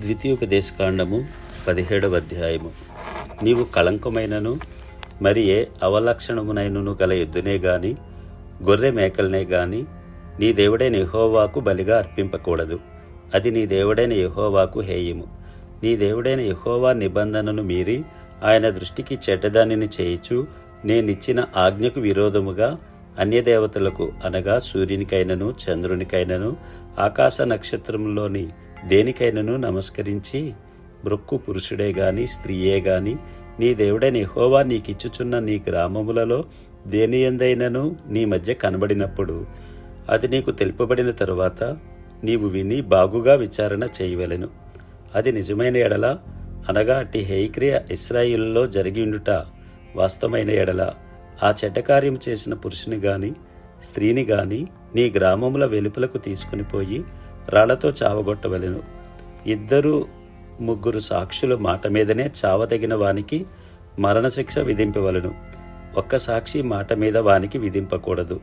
ద్వితీయోపదేశకాండము పదిహేడవ అధ్యాయము నీవు కళంకమైనను మరి ఏ అవలక్షణమునైనను గల ఎద్దునే గాని గొర్రె మేకలనే గాని నీ దేవుడైన యహోవాకు బలిగా అర్పింపకూడదు. అది నీ దేవుడైన యహోవాకు హేయము. నీ దేవుడైన యహోవా నిబంధనను మీరి ఆయన దృష్టికి చెడ్డదానిని చేయిచు నేనిచ్చిన ఆజ్ఞకు విరోధముగా అన్యదేవతలకు అనగా సూర్యునికైనను చంద్రునికైనను ఆకాశ నక్షత్రములోని దేనికైనను నమస్కరించి మృక్కు పురుషుడే గాని స్త్రీయే గాని నీ దేవుడైన హోవా నీకిచ్చుచున్న నీ గ్రామములలో దేని ఎందైనను నీ మధ్య కనబడినప్పుడు అది నీకు తెలుపబడిన తరువాత నీవు విని బాగుగా విచారణ చేయవలెను. అది నిజమైన ఎడల అనగా అట్టి హేక్రియ ఇస్రాయిల్లో జరిగిండుట వాస్తవమైన ఎడల ఆ చెడ్డకార్యం చేసిన పురుషుని గాని స్త్రీని గాని నీ గ్రామముల వెలుపలకు తీసుకుని పోయి రాళ్ళతో చావగొట్టవలెను. ఇద్దరు ముగ్గురు సాక్షుల మాట మీదనే చావదగిన వానికి మరణశిక్ష విధింపవలను. ఒక్క సాక్షి మాట మీద వానికి విధింపకూడదు.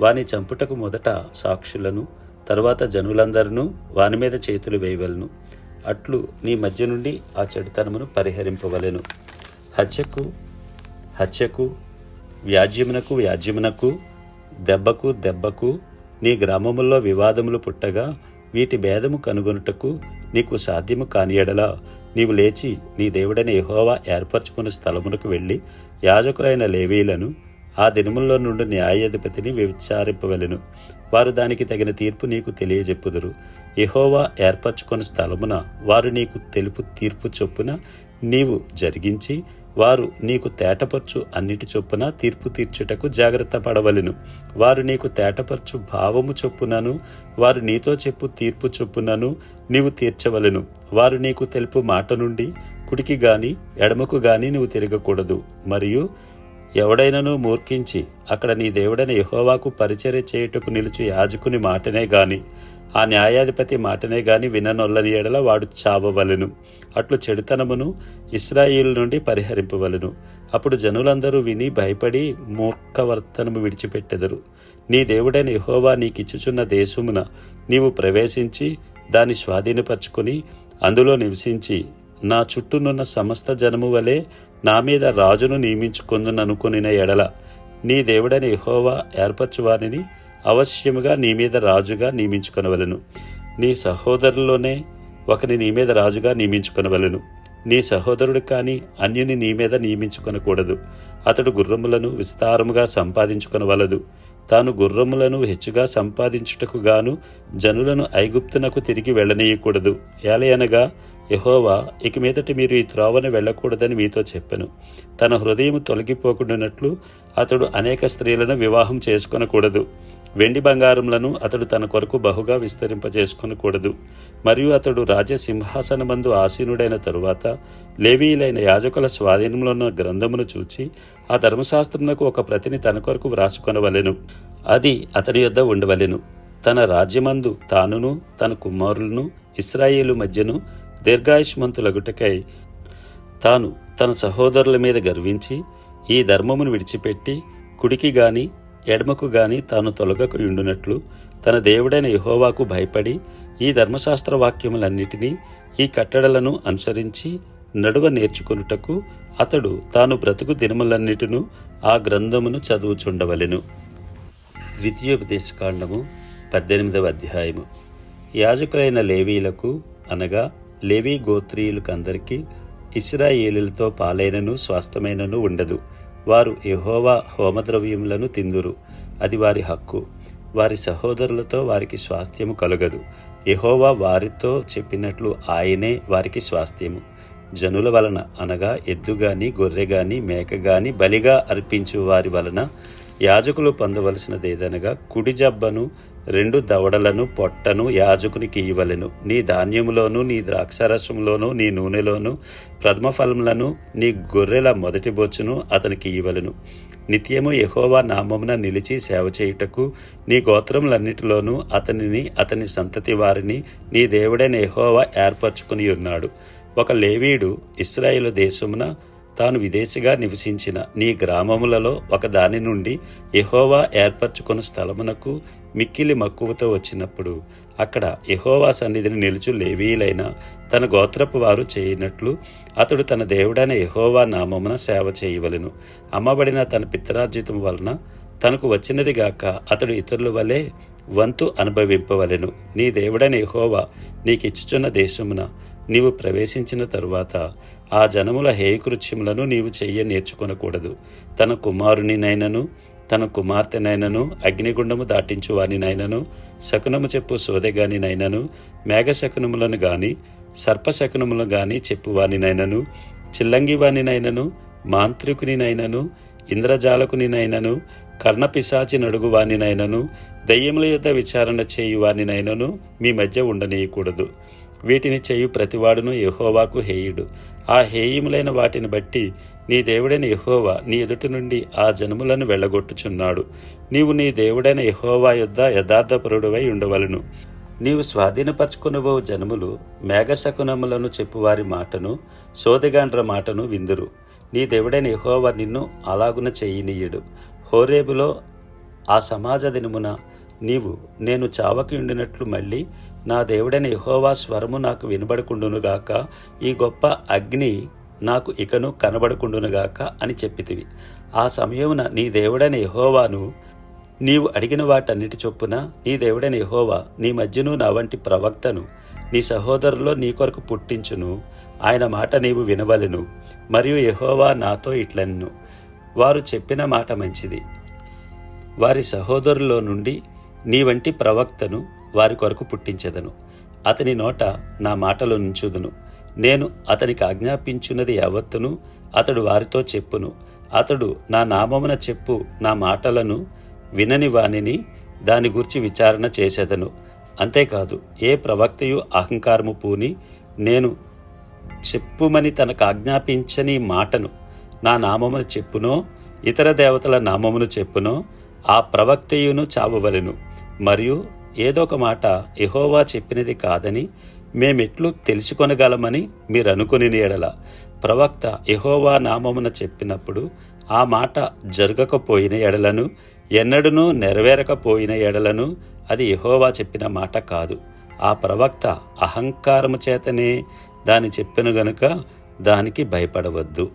వాని చంపుటకు మొదట సాక్షులను తరువాత జనులందరినూ వాని మీద చేతులు వేయవలను. అట్లు నీ మధ్య నుండి ఆ చెడుతనమును పరిహరింపవలెను. హత్యకు హత్యకు వ్యాజ్యమునకు వ్యాజ్యమునకు దెబ్బకు దెబ్బకు నీ గ్రామముల్లో వివాదములు పుట్టగా వీటి భేదము కనుగొనుటకు నీకు సాధ్యము కాని ఎడలా నీవు లేచి నీ దేవుడైన యహోవా ఏర్పరచుకున్న స్థలమునకు వెళ్ళి యాజకులైన లేవీలను ఆ దినముల్లో నుండి న్యాయాధిపతిని విచారింపవలను. వారు దానికి తగిన తీర్పు నీకు తెలియజెప్పుదురు. యహోవా ఏర్పరచుకున్న స్థలమున వారు నీకు తెలుపు తీర్పు చొప్పున నీవు జరిగించి వారు నీకు తేటపరచు అన్నిటి చొప్పున తీర్పు తీర్చుటకు జాగ్రత్త పడవలెను. వారు నీకు తేటపరచు భావము చొప్పునను వారు నీతో చెప్పు తీర్పు చొప్పునను నీవు తీర్చవలెను. వారు నీకు తెలుపు మాట నుండి కుడికి గాని ఎడమకు గాని నువ్వు తిరగకూడదు. మరియు ఎవడైనను మూర్ఖించి అక్కడ నీ దేవుడైన యహోవాకు పరిచర్య చేయుటకు నిలుచు యాజకుని మాటనే గాని ఆ న్యాయాధిపతి మాటనే గాని విననొల్లని ఎడల వాడు చావవలెను. అట్లు చెడుతనమును ఇస్రాయిల్ నుండి పరిహరింపవలెను. అప్పుడు జనులందరూ విని భయపడి మూర్ఖవర్తనము విడిచిపెట్టెదరు. నీ దేవుడైన యెహోవా నీకిచ్చుచున్న దేశమున నీవు ప్రవేశించి దాన్ని స్వాధీనపరచుకుని అందులో నివసించి నా చుట్టూనున్న సమస్త జనము వలె నా మీద రాజును నియమించుకుందుననుకునిన ఎడల నీ దేవుడైన యెహోవా ఏర్పరచువారిని అవశ్యముగా నీ మీద రాజుగా నియమించుకొనవలను. నీ సహోదరుల్లోనే ఒకని నీ మీద రాజుగా నియమించుకొనవలను. నీ సహోదరుడు కానీ అన్యుని నీ మీద నియమించుకొనకూడదు. అతడు గుర్రములను విస్తారముగా సంపాదించుకొనవలదు. తాను గుర్రములను హెచ్చుగా సంపాదించుటకు గాను జనులను ఐగుప్తునకు తిరిగి వెళ్ళనీయకూడదు. ఏలయనగా యహోవా ఇక మీదట మీరు ఈ త్రోవను వెళ్ళకూడదని మీతో చెప్పను. తన హృదయం తొలగిపోకుండానట్లు అతడు అనేక స్త్రీలను వివాహం చేసుకొనకూడదు. వెండి బంగారములను అతడు తన కొరకు బహుగా విస్తరింపజేసుకొనకూడదు. మరియు అతడు రాజసింహాసనమందు ఆసీనుడైన తరువాత లేవీయులైన యాజకుల స్వాధీనంలో ఉన్న గ్రంథమును చూచి ఆ ధర్మశాస్త్రమునకు ఒక ప్రతిని తన కొరకు వ్రాసుకొనవలెను. అది అతని యొద్ద ఉండవలెను. తన రాజ్యమందు తానును తన కుమారులను ఇస్రాయేలు మధ్యను దీర్ఘాయుష్మంతులగుటకై తాను తన సహోదరుల మీద గర్వించి ఈ ధర్మమును విడిచిపెట్టి కుడికి గాని ఎడమకు గాని తాను తొలగకు ఉండునట్లు తన దేవుడైన యహోవాకు భయపడి ఈ ధర్మశాస్త్ర వాక్యములన్నిటినీ ఈ కట్టడలను అనుసరించి నడువ నేర్చుకొనుటకు అతడు తాను బ్రతుకు దినములన్నిటిను ఆ గ్రంథమును చదువుచుండవలెను. ద్వితీయోపదేశకాండము పద్దెనిమిదవ అధ్యాయము. యాజకులైన లేవీలకు అనగా లేవీ గోత్రీయులకందరికీ ఇస్రాయేలులతో పాలైనను స్వాస్థమైనను ఉండదు. వారు యహోవా హోమద్రవ్యములను తిందురు. అది వారి హక్కు. వారి సహోదరులతో వారికి స్వాస్థ్యము కలగదు. యహోవా వారితో చెప్పినట్లు ఆయనే వారికి స్వాస్థ్యము. జనుల వలన అనగా ఎద్దుగాని గొర్రెగాని మేకగాని బలిగా అర్పించు వారి వలన యాజకులు పొందవలసినదేదనగా కుడి జబ్బను రెండు దవడలను పొట్టను యాజకునికి ఇవ్వలెను. నీ ధాన్యములోను నీ ద్రాక్షారసంలోను నీ నూనెలోను ప్రథమ ఫలములను నీ గొర్రెల మొదటి బొచ్చును అతనికి ఇవ్వలెను. నిత్యము యహోవా నామమున నిలిచి సేవ చేయుటకు నీ గోత్రములన్నిటిలోనూ అతనిని అతని సంతతి వారిని నీ దేవుడైన యహోవా ఏర్పరచుకుని ఉన్నాడు ఒక లేవీడు ఇస్రాయేలు దేశమున తాను విదేశిగా నివసించిన నీ గ్రామములలో ఒకదాని నుండి యెహోవా ఏర్పరచుకున్న స్థలమునకు మిక్కిలి మక్కువతో వచ్చినప్పుడు అక్కడ యెహోవా సన్నిధిని నిలుచు లేవీలైన తన గోత్రపు వారు చేయనట్లు అతడు తన దేవుడైన యెహోవా నామమున సేవ చేయవలెను. అమ్మబడిన తన పిత్రార్జితం వలన తనకు వచ్చినది గాక అతడు ఇతరుల వలె వంతు అనుభవింపవలెను. నీ దేవుడైన యెహోవా నీకిచ్చుచున్న దేశమున నీవు ప్రవేశించిన తరువాత ఆ జనముల హేయకృత్యములను నీవు చెయ్య నేర్చుకొనకూడదు. తన కుమారునినైనను తన కుమార్తెనైనను అగ్నిగుండము దాటించు వానినైనను శకునము చెప్పు సోదెగానినైనను మేఘశకునములను గాని సర్పశకునములను గాని చెప్పువానినైనను చిల్లంగివానినైనను మాంత్రికునినైనను ఇంద్రజాలకునినైనను కర్ణపిశాచి నడుగువానినైనను దయ్యముల యొద్ద విచారణ చేయువానినైనను మీ మధ్య ఉండనీయకూడదు. వీటిని చేయు ప్రతివాడును యహోవాకు హేయుడు. ఆ హేయములైన వాటిని బట్టి నీ దేవుడైన యహోవా నీ ఎదుటి నుండి ఆ జనములను వెళ్ళగొట్టుచున్నాడు. నీవు నీ దేవుడైన యహోవా యొద్ద యథార్థపరుడువై ఉండవలను. నీవు స్వాధీనపరచుకునబో జనములు మేఘశకునములను చెప్పువారి మాటను సోదగాండ్ర మాటను విందురు. నీ దేవుడైన యహోవా నిన్ను అలాగున చేయనీయుడు. హోరేబులో ఆ సమాజ దినమున నీవు నేను చావకి ఉండినట్లు మళ్ళీ నా దేవుడైన యహోవా స్వరము నాకు వినబడకుండునుగాక ఈ గొప్ప అగ్ని నాకు ఇకను కనబడకుండునుగాక అని చెప్పితివి. ఆ సమయమున నీ దేవుడైన యహోవాను నీవు అడిగిన వాటన్నిటి చొప్పున నీ దేవుడైన యహోవా నీ మధ్యను నా వంటి ప్రవక్తను నీ సహోదరులో నీ కొరకు పుట్టించును. ఆయన మాట నీవు వినవలెను మరియు యహోవా నాతో ఇట్లన్ను. వారు చెప్పిన మాట మంచిది. వారి సహోదరులో నుండి నీ వంటి ప్రవక్తను వారి కొరకు పుట్టించెదను. అతని నోట నా మాటలు నుంచుదును. నేను అతనికి ఆజ్ఞాపించున్నది యావత్తును అతడు వారితో చెప్పును. అతడు నా నామమున చెప్పు నా మాటలను వినని వానిని దాని గురించి విచారణ చేసేదను. అంతేకాదు ఏ ప్రవక్తయు అహంకారము పూని నేను చెప్పుమని తనకు ఆజ్ఞాపించని మాటను నా నామమును చెప్పునో ఇతర దేవతల నామమును చెప్పునో ఆ ప్రవక్తయును చావవలెను. మరియు ఏదో ఒక మాట ఎహోవా చెప్పినది కాదని మేమెట్లు తెలుసుకొనగలమని మీరు అనుకుని ఎడల. ప్రవక్త ఎహోవా నామమున చెప్పినప్పుడు ఆ మాట జరగకపోయిన ఎడలను ఎన్నడూ నెరవేరకపోయిన ఎడలను అది ఎహోవా చెప్పిన మాట కాదు. ఆ ప్రవక్త అహంకారము చేతనే దాని చెప్పిన గనుక దానికి భయపడవద్దు.